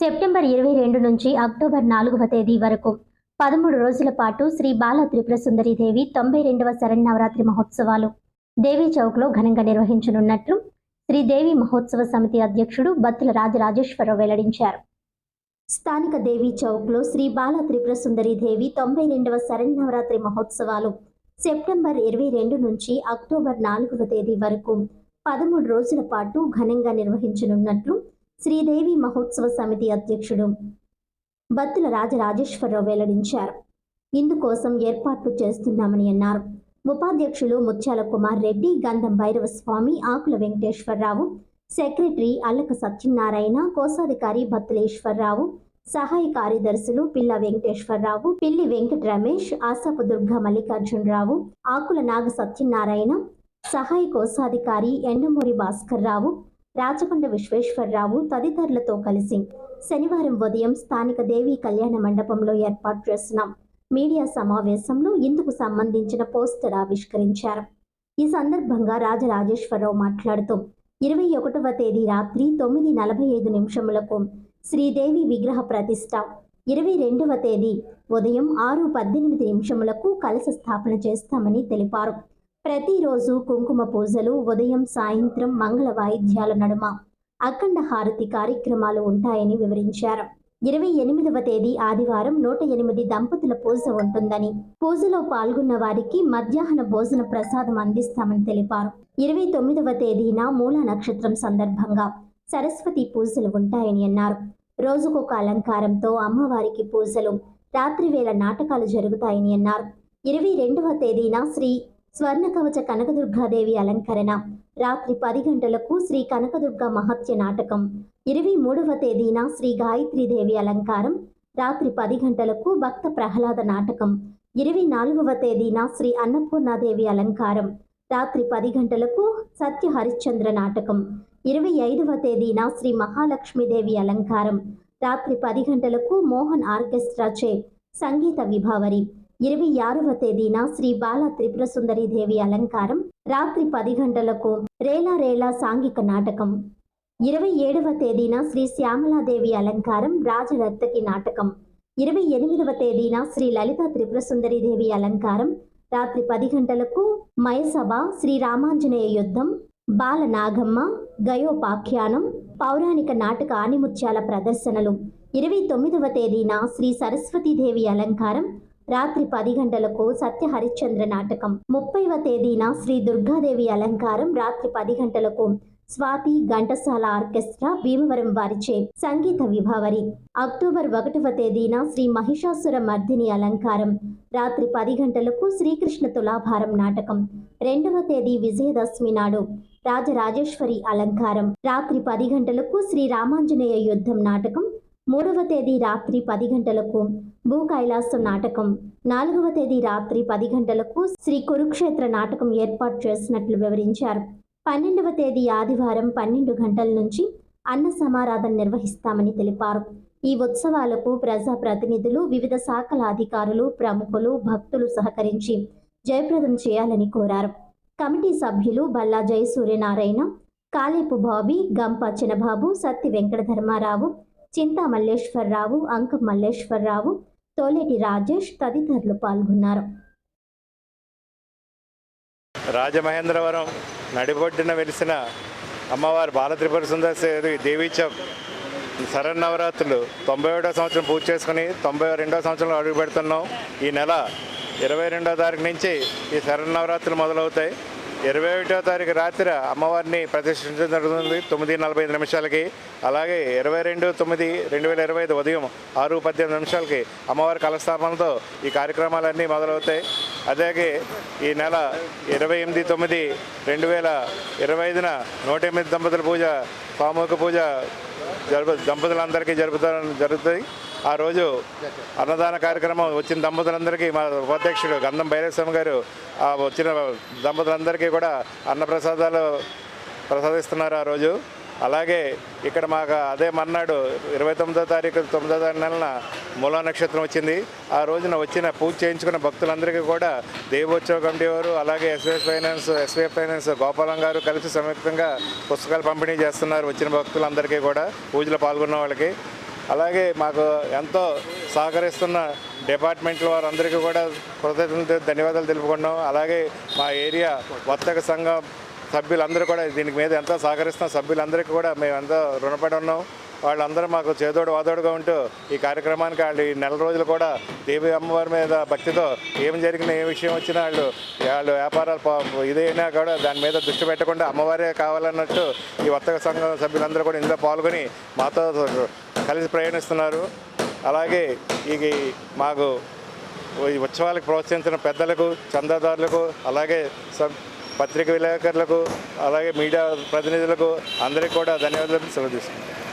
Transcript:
September ఇరవై రెండు నుంచి అక్టోబర్ నాలుగవ తేదీ వరకు. పదమూడు రోజుల పాటు శ్రీ బాల త్రిపుర సుందరి దేవి తొంభై రెండవ శరన్నవరాత్రి మహోత్సవాలు. దేవీ చౌక్లో ఘనంగా నిర్వహించనున్నట్లు శ్రీదేవి మహోత్సవ సమితి అధ్యక్షుడు బత్తుల రాజరాజేశ్వరరావు వెల్లడించారు. స్థానిక దేవీ చౌక్లో శ్రీ బాల త్రిపుర సుందరి దేవి తొంభై రెండవ శరన్నవరాత్రి మహోత్సవాలు సెప్టెంబర్ ఇరవై రెండు నుంచి అక్టోబర్ నాలుగవ తేదీ వరకు. పదమూడు రోజుల పాటు ఘనంగా నిర్వహించనున్నట్లు శ్రీదేవి మహోత్సవ సమితి అధ్యక్షుడు బత్తుల రాజరాజేశ్వరరావు వెల్లడించారు. ఇందుకోసం ఏర్పాట్లు చేస్తున్నామని అన్నారు. ఉపాధ్యక్షులు ముత్యాల కుమార్ రెడ్డి గంధం భైరవ స్వామి ఆకుల వెంకటేశ్వరరావు సెక్రటరీ అల్లక సత్యనారాయణ కోశాధికారి బత్తులేశ్వరరావు సహాయ కార్యదర్శులు పిల్ల వెంకటేశ్వరరావు పిల్లి వెంకట రమేష్ ఆసాపు దుర్గా మల్లికార్జునరావు ఆకుల నాగ సత్యనారాయణ సహాయ కోశాధికారి ఎండమూరి భాస్కర్ రావు రాచకొండ విశ్వేశ్వరరావు తదితరులతో కలిసి శనివారం ఉదయం స్థానిక దేవి కళ్యాణ మండపంలో ఏర్పాటు చేసిన మీడియా సమావేశంలో ఇందుకు సంబంధించిన పోస్టర్ ఆవిష్కరించారు. ఈ సందర్భంగా రాజరాజేశ్వరరావు మాట్లాడుతూ ఇరవై ఒకటవ తేదీ రాత్రి తొమ్మిది నలభై ఐదు నిమిషములకు శ్రీదేవి విగ్రహ ప్రతిష్ట ఇరవై రెండవ తేదీ ఉదయం ఆరు పద్దెనిమిది నిమిషములకు కలశ స్థాపన చేస్తామని తెలిపారు. ప్రతిరోజు కుంకుమ పూజలు ఉదయం సాయంత్రం మంగళ వాయిద్యాల నడుమ. అఖండ హారతి కార్యక్రమాలు ఉంటాయని వివరించారు. ఇరవై ఎనిమిదవ తేదీ ఆదివారం నూట ఎనిమిది దంపతుల పూజ ఉంటుందని. పూజలో పాల్గొన్న వారికి మధ్యాహ్న భోజన ప్రసాదం అందిస్తామని తెలిపారు. ఇరవై తొమ్మిదవ తేదీన మూల నక్షత్రం సందర్భంగా సరస్వతి పూజలు ఉంటాయని అన్నారు. రోజుకొక అలంకారంతో అమ్మవారికి పూజలు రాత్రివేళ నాటకాలు జరుగుతాయని అన్నారు. ఇరవై రెండవ తేదీన శ్రీ స్వర్ణ కవచ కనకదుర్గాదేవి అలంకరణ. రాత్రి పది గంటలకు శ్రీ కనకదుర్గ మహత్య నాటకం. ఇరవై మూడవ తేదీన శ్రీ గాయత్రీదేవి అలంకారం. రాత్రి పది గంటలకు భక్త ప్రహ్లాద నాటకం. ఇరవై నాలుగవ తేదీన శ్రీ అన్నపూర్ణాదేవి అలంకారం. రాత్రి పది గంటలకు సత్య హరిశ్చంద్ర నాటకం. ఇరవై ఐదవ తేదీన శ్రీ మహాలక్ష్మీదేవి అలంకారం. రాత్రి పది గంటలకు మోహన్ ఆర్కెస్ట్రాచే సంగీత విభావరి. ఇరవై ఆరవ తేదీన శ్రీ బాల త్రిపుర సుందరి దేవి అలంకారం రాత్రి పది గంటలకు రేలా రేలా సాంఘిక నాటకం. ఇరవై ఏడవ తేదీన శ్రీ శ్యామలాదేవి అలంకారం రాజరత్తకి నాటకం. ఇరవై ఎనిమిదవ తేదీన శ్రీ లలిత త్రిపుర సుందరి దేవి అలంకారం రాత్రి పది గంటలకు మయసభ శ్రీ రామాంజనేయ యుద్ధం బాల నాగమ్మ గయోపాఖ్యానం పౌరాణిక నాటక ఆనిముత్యాల ప్రదర్శనలు. ఇరవై తొమ్మిదవ తేదీన శ్రీ సరస్వతీదేవి అలంకారం రాత్రి పది గంటలకు సత్య హరిశ్చంద్ర నాటకం. ముప్పైవ తేదీన శ్రీ దుర్గాదేవి అలంకారం రాత్రి పది గంటలకు. స్వాతి ఘంటసాల ఆర్కెస్ట్రా భీమవరం వారిచే సంగీత విభావరి. అక్టోబర్ ఒకటవ తేదీన శ్రీ మహిషాసుర మర్దిని అలంకారం. రాత్రి పది గంటలకు శ్రీకృష్ణ తులాభారం నాటకం. రెండవ తేదీ విజయదశమి నాడు రాజరాజేశ్వరి అలంకారం. రాత్రి పది గంటలకు శ్రీ రామాంజనేయ యుద్ధం నాటకం. మూడవ తేదీ రాత్రి పది గంటలకు భూ కైలాసం నాటకం. నాలుగవ తేదీ రాత్రి పది గంటలకు శ్రీ కురుక్షేత్ర నాటకం ఏర్పాటు చేసినట్లు వివరించారు. పన్నెండవ తేదీ ఆదివారం పన్నెండు గంటల నుంచి అన్న సమారాధన నిర్వహిస్తామని తెలిపారు. ఈ ఉత్సవాలకు ప్రజా ప్రతినిధులు వివిధ శాఖల అధికారులు ప్రముఖులు భక్తులు సహకరించి జయప్రదం చేయాలని కోరారు. కమిటీ సభ్యులు బల్లా జయసూర్యనారాయణ కాలేపు బాబీ గంప చినబాబు సత్తి వెంకట ధర్మారావు చింతా మల్లేశ్వరరావు అంక మల్లేశ్వరరావు తోలేటి రాజేష్ తదితరులు పాల్గొన్నారు. రాజమహేంద్రవరం నడిబొడ్డున వెలిసిన అమ్మవారి బాలత్రిపుర సుందరి దేవీ చౌక్ శరన్నవరాత్రులు తొంభై ఒకటో సంవత్సరం పూజ చేసుకుని తొంభై రెండో సంవత్సరంలో అడుగు పెడుతున్నాం ఈ నెల ఇరవై రెండో తారీఖు నుంచి ఈ శరన్నవరాత్రులు మొదలవుతాయి. ఇరవై ఒకటో తారీఖు రాత్రి అమ్మవారిని ప్రతిష్ఠించడం జరుగుతుంది. తొమ్మిది నలభై ఐదు నిమిషాలకి. అలాగే ఇరవై రెండు తొమ్మిది రెండు వేల ఇరవై ఐదు ఉదయం ఆరు పద్దెనిమిది నిమిషాలకి అమ్మవారి కలస్థాపనతో ఈ కార్యక్రమాలన్నీ మొదలవుతాయి. అలాగే ఈ నెల ఇరవై ఎనిమిది తొమ్మిది రెండు వేల ఇరవై ఐదున నూట ఎనిమిది దంపతుల పూజ సామూహిక పూజ జరుపు దంపతులందరికీ జరుపుతా జరుగుతాయి. ఆ రోజు అన్నదాన కార్యక్రమం వచ్చిన దంపతులందరికీ మా ఉపాధ్యక్షుడు గంధం భైరస్వామి గారు ఆ వచ్చిన దంపతులందరికీ కూడా అన్నప్రసాదాలు ప్రసాదిస్తున్నారు ఆ రోజు. అలాగే ఇక్కడ మాకు అదే మర్నాడు ఇరవై తొమ్మిదో తారీఖు తొమ్మిదో నెలన మూలా నక్షత్రం వచ్చింది. ఆ రోజున వచ్చిన పూజ చేయించుకున్న భక్తులందరికీ కూడా దేవోత్సవ కమిటీ వారు అలాగే SVS finance SVF finance Gopalam గారు కలిసి సంయుక్తంగా పుస్తకాలు పంపిణీ చేస్తున్నారు వచ్చిన భక్తులందరికీ కూడా పూజలో పాల్గొన్న వాళ్ళకి. అలాగే మాకు ఎంతో సహకరిస్తున్న డిపార్ట్మెంట్ల వారందరికీ కూడా కృతజ్ఞతలు ధన్యవాదాలు తెలుపుకున్నాం అలాగే మా ఏరియా వర్తక సంఘం సభ్యులందరూ కూడా దీనికి మీద ఎంతో సహకరిస్తున్నాం సభ్యులందరికీ కూడా మేము ఎంతో రుణపడి ఉన్నాం. వాళ్ళందరూ మాకు చేదోడు వాదోడుగా ఉంటూ ఈ కార్యక్రమానికి వాళ్ళు ఈ నెల రోజులు కూడా దేవి అమ్మవారి మీద భక్తితో ఏం జరిగినా ఏ విషయం వచ్చినా వాళ్ళు వాళ్ళు వ్యాపారాలు ఇదైనా కూడా దాని మీద దృష్టి పెట్టకుండా అమ్మవారే కావాలన్నట్టు ఈ వర్తక సంఘం సభ్యులందరూ కూడా ఇందులో పాల్గొని మాతో కలిసి ప్రయాణిస్తున్నారు. అలాగే ఈ మాకు ఈ ఉత్సవాలకు ప్రోత్సహించిన పెద్దలకు చందాదారులకు అలాగే సబ్ పత్రిక విలేకరులకు అలాగే మీడియా ప్రతినిధులకు అందరికీ కూడా ధన్యవాదాలు సెలవు తీసుకుంటాను